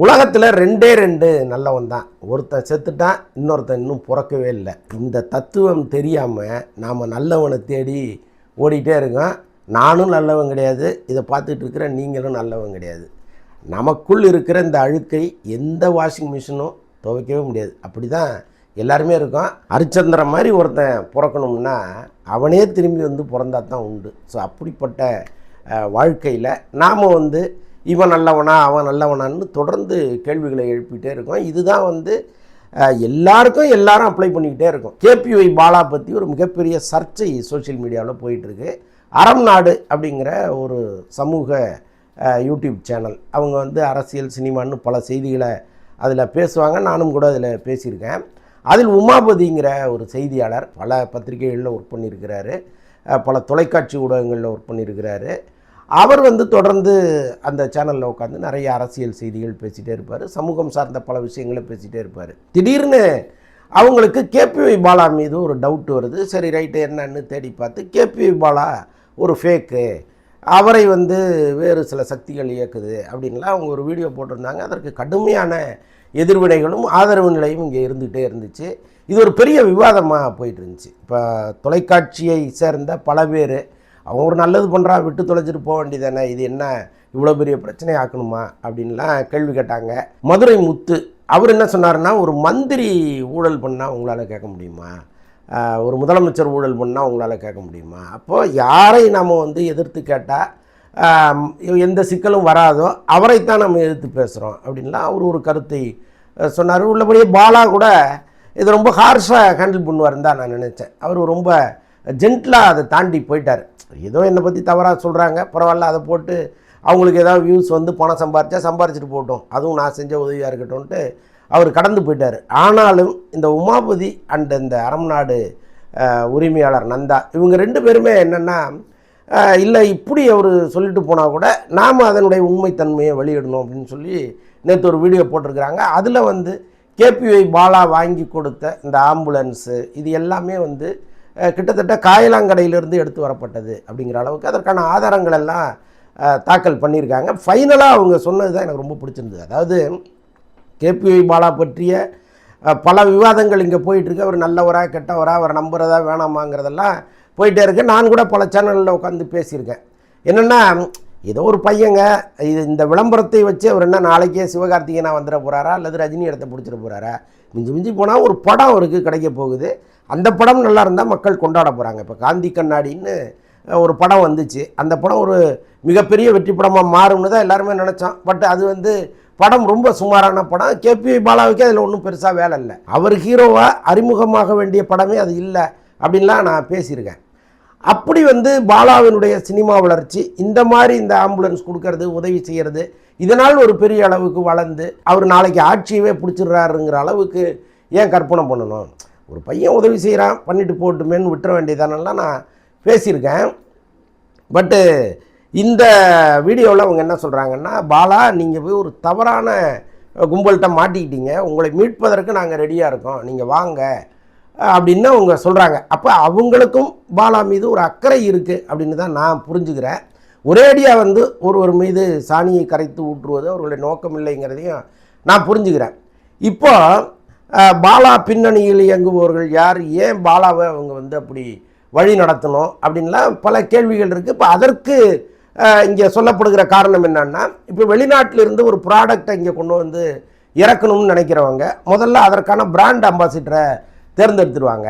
உலகத்தில் ரெண்டே ரெண்டு நல்லவன் தான். ஒருத்தன் செத்துட்டான் இன்னொருத்தன் இன்னும் பிறக்கவே இல்லை. இந்த தத்துவம் தெரியாமல் நாம் நல்லவனை தேடி ஓடிட்டே இருக்கோம். நானும் நல்லவன் கிடையாது. இதை பார்த்துட்டு இருக்கிற நீங்களும் நல்லவன் கிடையாது. நமக்குள் இருக்கிற இந்த அழுக்கை எந்த வாஷிங் மிஷினும் துவைக்கவே முடியாது. அப்படி தான் எல்லாருமே இருக்கோம். ஹரிச்சந்திரன் மாதிரி ஒருத்தன் பிறக்கணும்னா அவனே திரும்பி வந்து பிறந்தா தான் உண்டு. ஸோ அப்படிப்பட்ட வாழ்க்கையில் நாம் வந்து இவன் நல்லவனா அவன் நல்லவனான்னு தொடர்ந்து கேள்விகளை எழுப்பிகிட்டே இருக்கோம். இதுதான் வந்து எல்லாருக்கும் எல்லாரும் அப்ளை பண்ணிக்கிட்டே இருக்கும். கேபிஒய் பாலா பற்றி ஒரு மிகப்பெரிய சர்ச்சை சோஷியல் மீடியாவில் போயிட்டுருக்கு. அறம் நாடு அப்படிங்கிற ஒரு சமூக யூடியூப் சேனல் அவங்க வந்து அரசியல் சினிமான்னு பல செய்திகளை அதில் பேசுவாங்க. நானும் கூட அதில் பேசியிருக்கேன். அதில் உமாபதிங்கிற ஒரு செய்தியாளர் பல பத்திரிகைகளில் ஒர்க் பண்ணியிருக்கிறாரு. பல தொலைக்காட்சி ஊடகங்களில் ஒர்க் பண்ணியிருக்கிறாரு. அவர் வந்து தொடர்ந்து அந்த சேனலில் உட்காந்து நிறைய அரசியல் செய்திகள் பேசிகிட்டே இருப்பார். சமூகம் சார்ந்த பல விஷயங்களை பேசிகிட்டே இருப்பார். திடீர்னு அவங்களுக்கு கேபிஒய் பாலா மீது ஒரு டவுட் வருது. சரி ரைட்டு என்னன்னு தேடி பார்த்து கேபிஒய் பாலா ஒரு ஃபேக்கு அவரை வந்து வேறு சில சக்திகள் இயக்குது அப்படின்லாம் அவங்க ஒரு வீடியோ போட்டிருந்தாங்க. அதற்கு கடுமையான எதிர்வினைகளும் ஆதரவு நிலையும் இங்கே இருந்துகிட்டே இருந்துச்சு. இது ஒரு பெரிய விவாதமாக போயிட்டு இருந்துச்சு. இப்போ தொலைக்காட்சியை சேர்ந்த பல பேர் அவன் ஒரு நல்லது பண்ணுறா விட்டு தொலைச்சிட்டு போக வேண்டியதானே இது என்ன இவ்வளோ பெரிய பிரச்சனை ஆக்கணுமா அப்படின்லாம் கேள்வி கேட்டாங்க. மதுரை முத்து அவர் என்ன சொன்னாருன்னா ஒரு மந்திரி ஊழல் பண்ணால் உங்களால் கேட்க முடியுமா? ஒரு முதலமைச்சர் ஊழல் பண்ணால் உங்களால் கேட்க முடியுமா? அப்போது யாரை நாம் வந்து எதிர்த்து கேட்டால் எந்த சிக்கலும் வராதோ அவரைத்தான் நம்ம எதிர்த்து பேசுகிறோம் அப்படின்லாம் அவர் ஒரு கருத்தை சொன்னார். உள்ளபடியே பாலா கூட இது ரொம்ப ஹார்ஷாக ஹேண்டில் பண்ணுவாருன்னு தான் நான் நினச்சேன். அவர் ரொம்ப ஜென்டிலாக அதை தாண்டி போயிட்டார். ஏதோ என்னை பற்றி தவறாக சொல்கிறாங்க பரவாயில்ல அதை போட்டு அவங்களுக்கு ஏதாவது வியூஸ் வந்து பணம் சம்பாரித்தா சம்பாரிச்சிட்டு போட்டோம் அதுவும் நான் செஞ்ச உதவியாக இருக்கட்டும்ன்ட்டு அவர் கடந்து போயிட்டார். ஆனாலும் இந்த உமாபதி அண்ட் இந்த அறம்நாடு உரிமையாளர் நந்தா இவங்க ரெண்டு பேருமே என்னென்னா இல்லை இப்படி அவர் சொல்லிட்டு போனால் கூட நாம் அதனுடைய உண்மைத்தன்மையை வெளியிடணும் அப்படின்னு சொல்லி நேற்று ஒரு வீடியோ போட்டிருக்கிறாங்க. அதில் வந்து கேபிஒய் பாலா வாங்கி கொடுத்த இந்த ஆம்புலன்ஸு இது எல்லாமே வந்து கிட்டத்தட்ட காயலாங்கடையிலிருந்து எடுத்து வரப்பட்டது அப்படிங்கிற அளவுக்கு அதற்கான ஆதாரங்கள் எல்லாம் தாக்கல் பண்ணியிருக்காங்க. ஃபைனலாக அவங்க சொன்னது தான் எனக்கு ரொம்ப பிடிச்சிருந்தது. அதாவது கேபிஒய் பாலா பற்றிய பல விவாதங்கள் இங்கே போயிட்டுருக்கு. அவர் நல்லவரா கெட்டவரா அவர் நம்புறதா வேணாமாங்கிறதெல்லாம் போயிட்டே இருக்கு. நான் கூட பல சேனலில் உட்காந்து பேசியிருக்கேன். என்னென்னா ஏதோ ஒரு பையங்க இது இந்த விளம்பரத்தை வச்சு அவர் என்ன நாளைக்கே சிவகார்த்திகேயனா வந்துட போகிறாரா அல்லது ரஜினி இடத்த பிடிச்சிட போகிறாரா மிஞ்சி மிஞ்சி போனால் ஒரு படம் அவருக்கு கிடைக்க போகுது. அந்த படம் நல்லா இருந்தால் மக்கள் கொண்டாட போகிறாங்க இப்போ காந்தி கண்ணாடின்னு ஒரு படம் வந்துச்சு. அந்த படம் ஒரு மிகப்பெரிய வெற்றி படமாக மாறும்னு தான் எல்லாருமே நினச்சோம். பட் அது வந்து படம் ரொம்ப சுமாரான படம். கேபி பாலாவுக்கே அதில் ஒன்றும் பெருசாக வேலை இல்லை. அவர் ஹீரோவாக அறிமுகமாக வேண்டிய படமே அது இல்லை அப்படின்லாம் நான் பேசியிருக்கேன். அப்படி வந்து பாலாவினுடைய சினிமா வளர்ச்சி இந்த மாதிரி இந்த ஆம்புலன்ஸ் கொடுக்கறது உதவி செய்கிறது இதனால் ஒரு பெரிய அளவுக்கு வளர்ந்து அவர் நாளைக்கு ஆட்சியவே பிடிச்சிடுறாருங்கிற அளவுக்கு ஏன் கற்பனை பண்ணணும்? ஒரு பையன் உதவி செய்கிறான் பண்ணிட்டு போட்டுமேன்னு விட்டுற வேண்டியதானெல்லாம் நான் பேசியிருக்கேன். பட்டு இந்த வீடியோவில் அவங்க என்ன சொல்கிறாங்கன்னா பாலா நீங்கள் போய் ஒரு தவறான கும்பல்கிட்ட மாட்டிக்கிட்டீங்க. உங்களை மீட்பதற்கு நாங்கள் ரெடியாக இருக்கோம். நீங்கள் வாங்க. அப்படின்னு அவங்க சொல்கிறாங்க அப்போ அவங்களுக்கும் பாலா மீது ஒரு அக்கறை இருக்குது அப்படின்னு தான் நான் புரிஞ்சுக்கிறேன். ஒரேடியாக வந்து ஒருவர் மீது சாணியை கரைத்து ஊற்றுவது அவர்களுடைய நோக்கம் இல்லைங்கிறதையும் நான் புரிஞ்சுக்கிறேன். இப்போது பாலா பின்னணியில் இயங்குபவர்கள் யார்? ஏன் பாலாவை அவங்க வந்து அப்படி வழி நடத்தணும் அப்படின்லாம் பல கேள்விகள் இருக்குது இப்போ அதற்கு இங்கே சொல்லப்படுகிற காரணம் என்னன்னா இப்போ வெளிநாட்டிலிருந்து ஒரு ப்ராடக்டை இங்கே கொண்டு வந்து இறக்கணும்னு நினைக்கிறவங்க முதல்ல அதற்கான பிராண்ட் அம்பாசிடரை தேர்ந்தெடுத்துருவாங்க.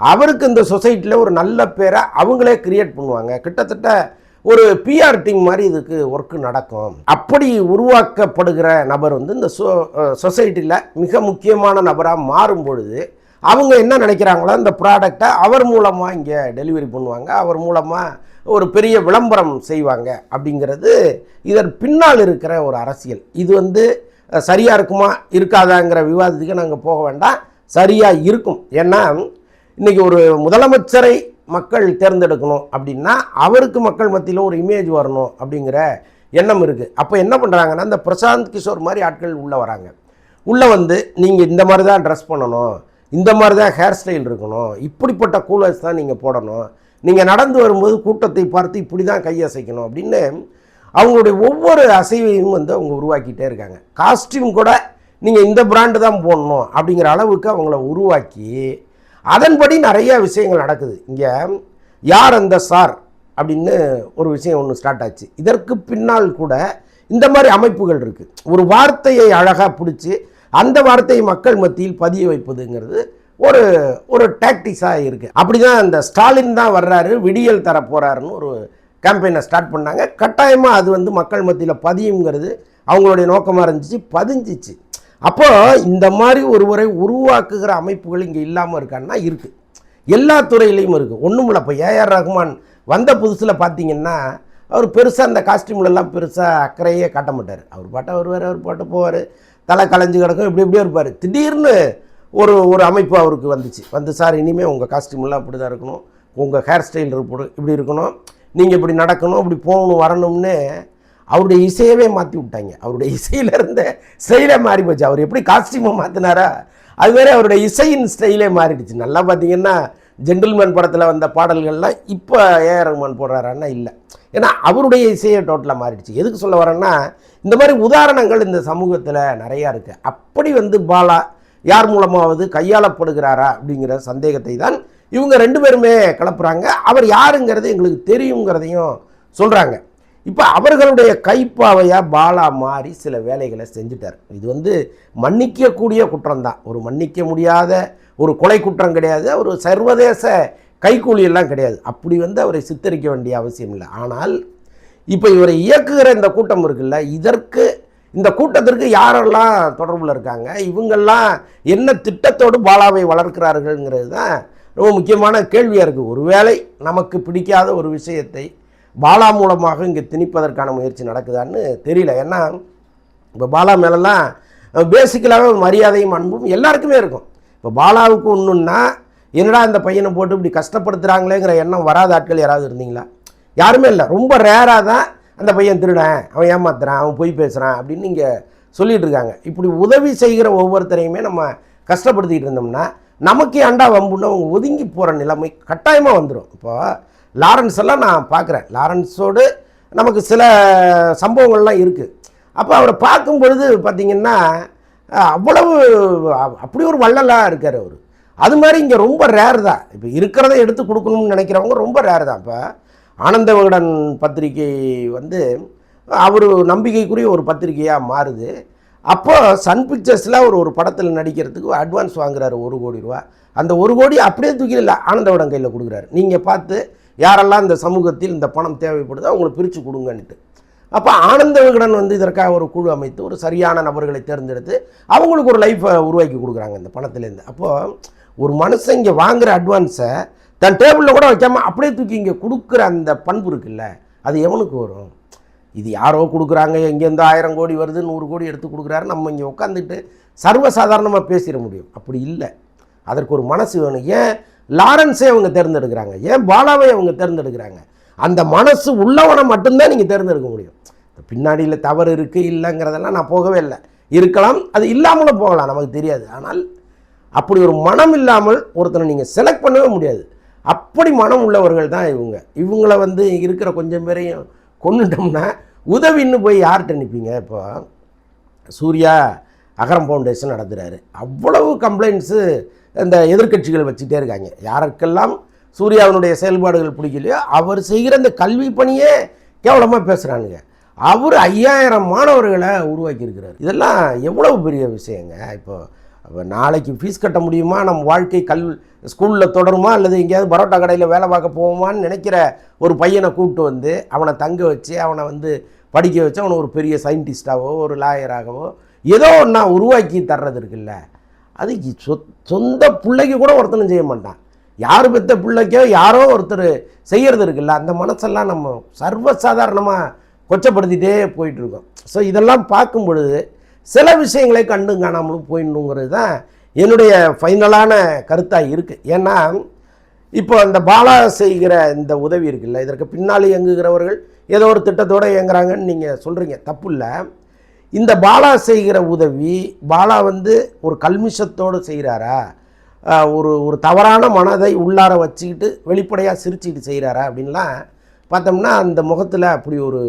அவருக்கு இந்த சொசைட்டியில் ஒரு நல்ல பேரை அவங்களே கிரியேட் பண்ணுவாங்க. கிட்டத்தட்ட ஒரு பிஆர் டீம் மாதிரி இதுக்கு ஒர்க்கு நடக்கும். அப்படி உருவாக்கப்படுகிற நபர் வந்து இந்த சொ சொசைட்டியில் மிக முக்கியமான நபராக மாறும் பொழுது அவங்க என்ன நினைக்கிறாங்களோ இந்த ப்ராடக்டை அவர் மூலமாக இங்கே டெலிவரி பண்ணுவாங்க. அவர் மூலமாக ஒரு பெரிய விளம்பரம் செய்வாங்க அப்படிங்கிறது இதன் பின்னால் இருக்கிற ஒரு அரசியல். இது வந்து சரியாக இருக்குமா இருக்காதாங்கிற விவாதத்துக்கு நாங்கள் போக வேண்டாம். சரியாக இருக்கும். ஏன்னா இன்றைக்கி ஒரு முதலமைச்சரை மக்கள் தேர்ந்தெடுக்கணும் அப்படின்னா அவருக்கு மக்கள் மத்தியில் ஒரு இமேஜ் வரணும் அப்படிங்கிற எண்ணம் இருக்குது அப்போ என்ன பண்ணுறாங்கன்னா இந்த பிரசாந்த் கிஷோர் மாதிரி ஆட்கள் உள்ளே வராங்க. உள்ளே வந்து நீங்கள் இந்த மாதிரி தான் ட்ரெஸ் பண்ணணும் இந்த மாதிரி தான் ஹேர் ஸ்டைல் இருக்கணும் இப்படிப்பட்ட கூலர்ஸ் தான் நீங்கள் போடணும் நீங்கள் நடந்து வரும்போது கூட்டத்தை பார்த்து இப்படி தான் கையசைக்கணும் அப்படின்னு அவங்களுடைய ஒவ்வொரு அசைவையும் வந்து அவங்க உருவாக்கிட்டே இருக்காங்க. காஸ்டியூம் கூட நீங்கள் இந்த பிராண்டு தான் போடணும் அப்படிங்கிற அளவுக்கு அவங்கள உருவாக்கி அதன்படி நிறைய விஷயங்கள் நடக்குது. இங்கே யார் அந்த சார் அப்படின்னு ஒரு விஷயம் ஒன்று ஸ்டார்ட் ஆச்சு. இதற்கு பின்னால் கூட இந்த மாதிரி அமைப்புகள் இருக்குது ஒரு வார்த்தையை அழகாக பிடிச்சி அந்த வார்த்தையை மக்கள் மத்தியில் பதிய வைப்பதுங்கிறது ஒரு ஒரு டாக்டிக்ஸாக இருக்குது அப்படி தான் அந்த ஸ்டாலின் தான் வர்றாரு விடியல் தர போகிறாருன்னு ஒரு கேம்பெயினை ஸ்டார்ட் பண்ணாங்க. கட்டாயமாக அது வந்து மக்கள் மத்தியில் பதியுங்கிறது அவங்களுடைய நோக்கமாக இருந்துச்சு பதிஞ்சிச்சு. அப்போ இந்த மாதிரி ஒருவரை உருவாக்குகிற அமைப்புகள் இங்கே இல்லாமல் இருக்கான்னா இருக்குது எல்லா துறையிலையும் இருக்குது ஒன்றும் இல்லை இப்போ ஏஆர் ரஹ்மான் வந்த புதுசில் பார்த்தீங்கன்னா அவர் பெருசாக அந்த காஸ்டியூம்லலாம் பெருசாக அக்கறையே காட்ட மாட்டார். அவர் பாட்டை வருவார் அவர் பாட்டை போவார். தலை கலைஞ்சு கிடக்கும் இப்படி இப்படியே இருப்பார். திடீர்னு ஒரு ஒரு அமைப்பு அவருக்கு வந்துச்சு. வந்து சார் இனிமேல் உங்கள் காஸ்டியூம்லாம் இப்படி தான் இருக்கணும். உங்கள் ஹேர் ஸ்டைல் இருப்படும் இப்படி இருக்கணும். நீங்கள் இப்படி நடக்கணும் இப்படி போகணும் வரணும்னு அவருடைய இசையவே மாற்றி விட்டாங்க. அவருடைய இசையில இருந்த ஸ்டைலே மாறி போச்சு. அவர் எப்படி காஸ்டியூமை மாற்றினாரா அது வேறு அவருடைய இசையின் ஸ்டைலே மாறிடுச்சு. நல்லா பார்த்தீங்கன்னா ஜென்டில்மேன் படத்தில் வந்த பாடல்கள்லாம் இப்போ ஏஆர் ரஹ்மான் போடுறாரான்னா இல்லை. ஏன்னா அவருடைய இசையை டோட்டலாக மாறிடுச்சு. எதுக்கு சொல்ல வரேன்னா இந்த மாதிரி உதாரணங்கள் இந்த சமூகத்தில் நிறையா இருக்குது அப்படி வந்து பாலா யார் மூலமாவது கையாளப்படுகிறாரா அப்படிங்கிற சந்தேகத்தை தான் இவங்க ரெண்டு பேருமே கிளப்புறாங்க. அவர் யாருங்கிறது எங்களுக்கு தெரியுங்கிறதையும் சொல்கிறாங்க இப்போ அவர்களுடைய கைப்பாவையாக பாலா மாறி சில வேலைகளை செஞ்சுட்டார். இது வந்து மன்னிக்கக்கூடிய குற்றம்தான். ஒரு மன்னிக்க முடியாத ஒரு கொலை குற்றம் கிடையாது ஒரு சர்வதேச கைக்கூலியெல்லாம் கிடையாது. அப்படி வந்து அவரை சித்தரிக்க வேண்டிய அவசியம் இல்லை. ஆனால் இப்போ இவரை இயக்குகிற இந்த கூட்டம் இருக்குல்ல இதற்கு இந்த கூட்டத்திற்கு யாரெல்லாம் தொடர்பில் இருக்காங்க இவங்கெல்லாம் என்ன திட்டத்தோடு பாலாவை வளர்க்கிறார்கள்ங்கிறது தான் ரொம்ப முக்கியமான கேள்வியாக இருக்குது ஒருவேளை நமக்கு பிடிக்காத ஒரு விஷயத்தை பாலா மூலமாக இங்கே திணிப்பதற்கான முயற்சி நடக்குதான்னு தெரியல. ஏன்னா இப்போ பாலா மேலெல்லாம் பேசிக்கலாகவே மரியாதையும் அன்பும் எல்லாருக்குமே இருக்கும். இப்போ பாலாவுக்கு ஒன்றுன்னா என்னடா இந்த பையனை போட்டு இப்படி கஷ்டப்படுத்துகிறாங்களேங்கிற எண்ணம் வராத ஆட்கள் யாராவது இருந்தீங்களா? யாருமே இல்லை. ரொம்ப ரேராக தான் அந்த பையன் திருடன் அவன் ஏமாத்துறான் அவன் பொய் பேசுகிறான் அப்படின்னு இங்கே சொல்லிகிட்டு இருக்காங்க. இப்படி உதவி செய்கிற ஒவ்வொருத்தரையுமே நம்ம கஷ்டப்படுத்திக்கிட்டு இருந்தோம்னா நமக்கு அண்டா வம்புன்னு அவங்க ஒதுங்கி போகிற நிலைமை கட்டாயமாக வந்துடும் இப்போ லாரன்ஸ் எல்லாம் நான் பார்க்குறேன். லாரன்ஸோடு நமக்கு சில சம்பவங்கள்லாம் இருக்குது அப்போ அவரை பார்க்கும் பொழுது பார்த்திங்கன்னா அவ்வளவு அப்படி ஒரு வள்ளலாக இருக்கார் அவர். அது மாதிரி இங்கே ரொம்ப ரேர் தான். இப்போ இருக்கிறத எடுத்து கொடுக்கணும்னு நினைக்கிறவங்க ரொம்ப ரேர் தான். இப்போ ஆனந்த விகடன் பத்திரிகை வந்து அவர் நம்பிக்கைக்குரிய ஒரு பத்திரிகையாக மாறுது. அப்போ சன் பிக்சர்ஸில் ஒரு ஒரு படத்தில் நடிக்கிறதுக்கு அட்வான்ஸ் வாங்குறாரு ஒரு கோடி ரூபா. அந்த ஒரு கோடி அப்படியே தூக்கி இல்லை ஆனந்தவிடம் கையில் கொடுக்குறாரு. நீங்கள் பார்த்து யாரெல்லாம் இந்த சமூகத்தில் இந்த பணம் தேவைப்படுதோ அவங்களை பிரித்து கொடுங்கன்ட்டு அப்போ ஆனந்த விகடன் வந்து இதற்காக ஒரு குழு அமைத்து ஒரு சரியான நபர்களை தேர்ந்தெடுத்து அவங்களுக்கு ஒரு லைஃப்பை உருவாக்கி கொடுக்குறாங்க இந்த பணத்துலேருந்து. அப்போது ஒரு மனுஷன் இங்கே வாங்குகிற அட்வான்ஸை தன் டேபிளில் கூட வைக்காமல் அப்படியே தூக்கி இங்கே கொடுக்குற அந்த பண்பு இருக்குல்ல அது எவனுக்கு வரும்? இது யாரோ கொடுக்குறாங்க எங்கேருந்து ஆயிரம் கோடி வருது நூறு கோடி எடுத்து கொடுக்குறாரு நம்ம இங்கே உட்காந்துட்டு சர்வசாதாரணமாக பேசிட முடியும். அப்படி இல்லை. அதற்கு ஒரு மனசு வேணும். ஏன்? லாரன்ஸே அவங்க தேர்ந்தெடுக்கிறாங்க. ஏன் பாலாவை அவங்க தேர்ந்தெடுக்கிறாங்க? அந்த மனசு உள்ளவனை மட்டும்தான் நீங்கள் தேர்ந்தெடுக்க முடியும். பின்னாடியில் தவறு இருக்குது இல்லைங்கிறதெல்லாம் நான் போகவே இல்லை. இருக்கலாம் அது இல்லாமலும் போகலாம் நமக்கு தெரியாது. ஆனால் அப்படி ஒரு மனம் இல்லாமல் ஒருத்தனை நீங்கள் செலக்ட் பண்ணவே முடியாது. அப்படி மனம் உள்ளவர்கள் தான் இவங்க. இவங்கள வந்து இருக்கிற கொஞ்சம் பேரையும் கொண்டுட்டோம்னா உதவின்னு போய் யார்கிட்ட நிற்பீங்க இப்போ சூர்யா அகரம் ஃபவுண்டேஷன் நடத்துகிறாரு அவ்வளவு கம்ப்ளைண்ட்ஸு இந்த எதிர்க்கட்சிகள் வச்சுட்டே இருக்காங்க. யாருக்கெல்லாம் சூர்யாவினுடைய செயல்பாடுகள் பிடிக்கலையோ அவர் செய்கிற அந்த கல்வி பணியே கேவலமாக பேசுகிறானுங்க அவர் ஐயாயிரம் மாணவர்களை உருவாக்கியிருக்கிறார். இதெல்லாம் எவ்வளவு பெரிய விஷயங்க? இப்போ நாளைக்கு ஃபீஸ் கட்ட முடியுமா? நம்ம வாழ்க்கை கல் ஸ்கூலில் தொடருமா? அல்லது எங்கேயாவது பரோட்டா கடையில் வேலை பார்க்க போவோமான்னு நினைக்கிற ஒரு பையனை கூப்பிட்டு வந்து அவனை தங்க வச்சு அவனை வந்து படிக்க வச்சு அவனை ஒரு பெரிய சயின்டிஸ்டாவோ ஒரு லாயராகவோ ஏதோ ஒன்றா உருவாக்கி தர்றது இருக்குல்ல? அது சொ- சொந்த பிள்ளைக்கு கூட ஒருத்தனும் செய்ய மாட்டான். யார் பெற்ற பிள்ளைக்கோ யாரோ ஒருத்தர் செய்கிறது இருக்குல்ல அந்த மனசெல்லாம் நம்ம சர்வசாதாரணமாக கொச்சப்படுத்திட்டே போயிட்டுருக்கோம். ஸோ இதெல்லாம் பார்க்கும் பொழுது சில விஷயங்களை கண்டும் காணாமலும் போயிடணுங்கிறது தான் என்னுடைய ஃபைனலான கருத்தாக இருக்குது ஏன்னா இப்போ அந்த பாலா செய்கிற இந்த உதவி இருக்குல்ல இதற்கு பின்னால் இயங்குகிறவர்கள் ஏதோ ஒரு திட்டத்தோடு இயங்குறாங்கன்னு நீங்கள் சொல்கிறீங்க தப்பு இல்லை. இந்த பாலா செய்கிற உதவி பாலா வந்து ஒரு கல்மிஷத்தோடு செய்கிறாரா? ஒரு ஒரு தவறான மனதை உள்ளார வச்சுக்கிட்டு வெளிப்படையாக சிரிச்சுக்கிட்டு செய்கிறாரா அப்படின்லாம் பார்த்தோம்னா அந்த முகத்தில் அப்படி ஒரு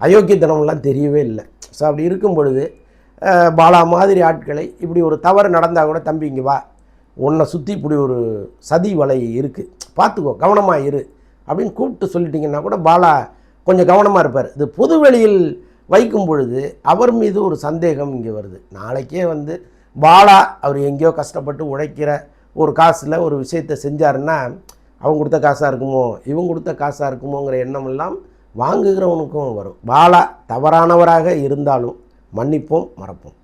அயோக்கியத்தனம்லாம் தெரியவே இல்லை. ஸோ அப்படி இருக்கும் பொழுது பாலா மாதிரி ஆட்களை இப்படி ஒரு தவறு நடந்தால் கூட தம்பி இங்கே வா உன்னை சுற்றி இப்படி ஒரு சதி வலை இருக்குது பார்த்துக்கோ கவனமாக இரு அப்படின்னு கூப்பிட்டு சொல்லிட்டிங்கன்னா கூட பாலா கொஞ்சம் கவனமாக இருப்பார். இது பொது வெளியில் வைக்கும் பொழுது அவர் மீது ஒரு சந்தேகம் இங்கே வருது. நாளைக்கே வந்து பாலா அவர் எங்கேயோ கஷ்டப்பட்டு உழைக்கிற ஒரு காசில் ஒரு விஷயத்தை செஞ்சாருன்னா அவங்க கொடுத்த காசாக இருக்குமோ இவங்க கொடுத்த காசாக இருக்குமோங்கிற எண்ணமெல்லாம் வாங்குகிறவனுக்கும் வரும். பாலா தவறானவராக இருந்தாலும் மன்னிப்போம் மறப்போம்.